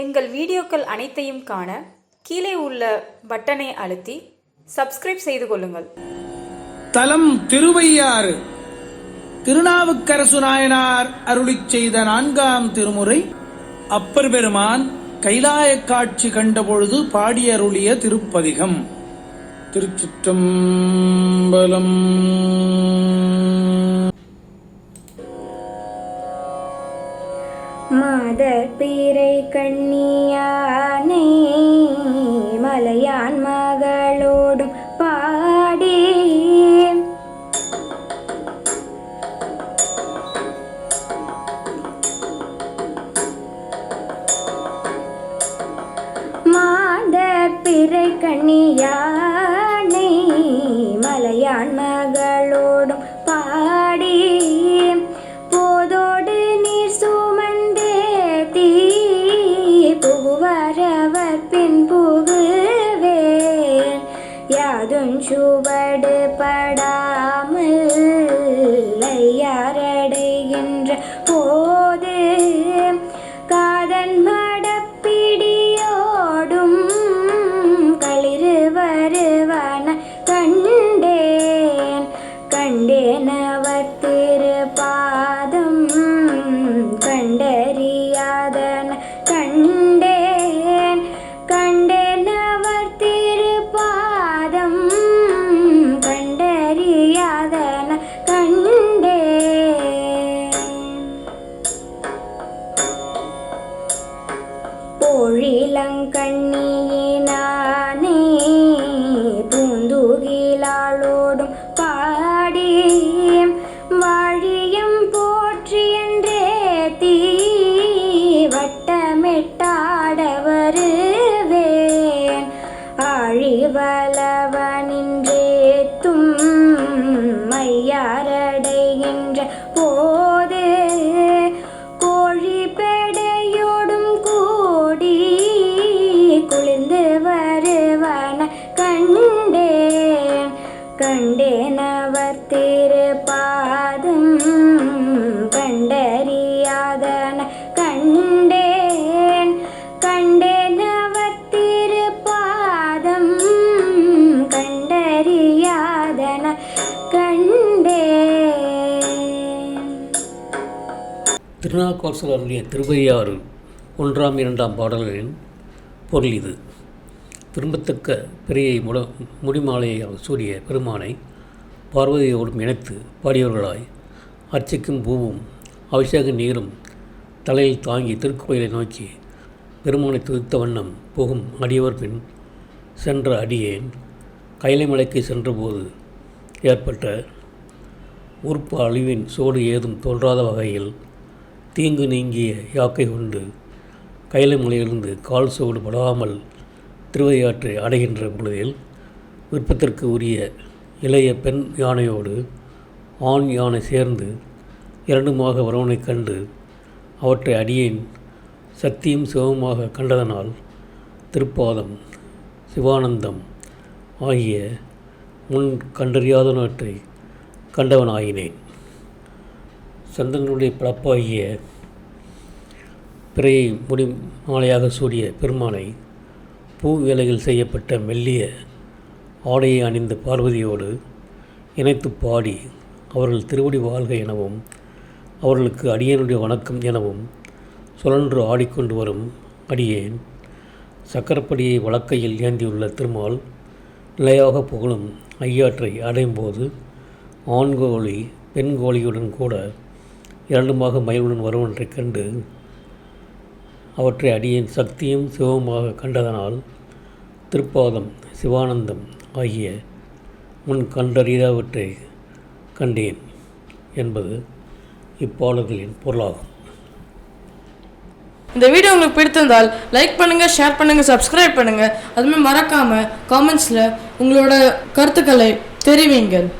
எங்கள் வீடியோக்கள் அனைத்தையும் காண கீழே உள்ள பட்டனை அழுத்தி சப்ஸ்கிரைப் செய்து கொள்ளுங்கள். தலம் திருவையாறு. திருநாவுக்கரசு நாயனார் அருளிச் செய்த நான்காம் திருமுறை அப்பர் பெருமான் கைலாய காட்சி கண்டபொழுது பாடியருளிய திருப்பதிகம். திருச்சிற்றம்பலம். மாதர் பீரை கண்ணியானை மலையான் மகளோடும் பாடி மாதர் பிறை கண்ணியானை மலையான் மகளோடும் பாடி അതും ചുവട് പടാ. பொழிலங்கண்ணியினானே பூந்துகிலாளோடும் பாடி வாழியம் போற்றி என்றே தீ வட்டமிட்டாடவருவேன் ஆழிவளவனின்றேத்தும் மையாரடைகின்ற போதே கண்டேன். கண்டேன் அவர் திருப்பாதம் கண்டறியாதன. கண்டேன் கண்டேன் அவர் திருப்பாதம் கண்டறியாதன. கண்டேன். திருநாக்கோசல் அருளிய திருவையாறு ஒன்றாம் இரண்டாம் பாடல்களின் பொருள் இது. விரும்பத்தக்க பிரியை முட முடிமாலையை சூரிய பெருமானை பார்வதியோடும் இணைத்து பாடியவர்களாய் அர்ச்சிக்கும் பூவும் அபிஷேக நீரும் தலையில் தாங்கி திருக்கோயிலை நோக்கி பெருமானை துதித்த வண்ணம் போகும் அடியவர் பின் சென்ற அடியேன் கைலைமலைக்கு சென்றபோது ஏற்பட்ட உறுப்பு அழிவின் சோடு ஏதும் தோன்றாத வகையில் தீங்கு நீங்கிய யாக்கை கொண்டு கைலைமலையிலிருந்து கால் சோடு படாமல் திருவையாற்றை அடைகின்ற பொழுதில் விருப்பத்திற்கு உரிய இளைய பெண் யானையோடு ஆண் யானை சேர்ந்து இரண்டுமாக வரவனைக் கண்டு அவற்றை அடியேன் சக்தியும் சிவமாக கண்டதனால் திருப்பாதம் சிவானந்தம் ஆகிய முன் கண்டறியாதனவற்றை கண்டவனாயினேன். சந்திரனுடைய பிளப்பாகிய பிறையை முடி மாலையாக சூடிய பெருமானை பூ வேலைகள் செய்யப்பட்ட மெல்லிய ஆடையை அணிந்த பார்வதியோடு இணைத்து பாடி அவர்கள் திருவடி வாழ்க எனவும் அவர்களுக்கு அடியனுடைய வணக்கம் எனவும் சுழன்று ஆடிக்கொண்டு வரும் அடியேன். சக்கரப்படியை வழக்கையில் ஏந்தியுள்ள திருமால் நிலையாக புகழும் ஐயாற்றை அடையும் போது ஆண் பெண் கோழியுடன் கூட இரண்டுமாக மயிலுடன் வருவன்றைக் கண்டு அவற்றை அடியேன் சக்தியும் சிவமாக கண்டதனால் திருப்பாதம் சிவானந்தம் ஆகிய முன் கண்டறியாதவற்றை கண்டேன் என்பது இப்பாடல்களின் பொருளாகும். இந்த வீடியோ உங்களுக்கு பிடித்திருந்தால் லைக் பண்ணுங்கள் ஷேர் பண்ணுங்கள் சப்ஸ்கிரைப் பண்ணுங்கள் அதுமாதிரி மறக்காமல் காமெண்ட்ஸில் உங்களோட கருத்துக்களை தெரிவிங்கள்.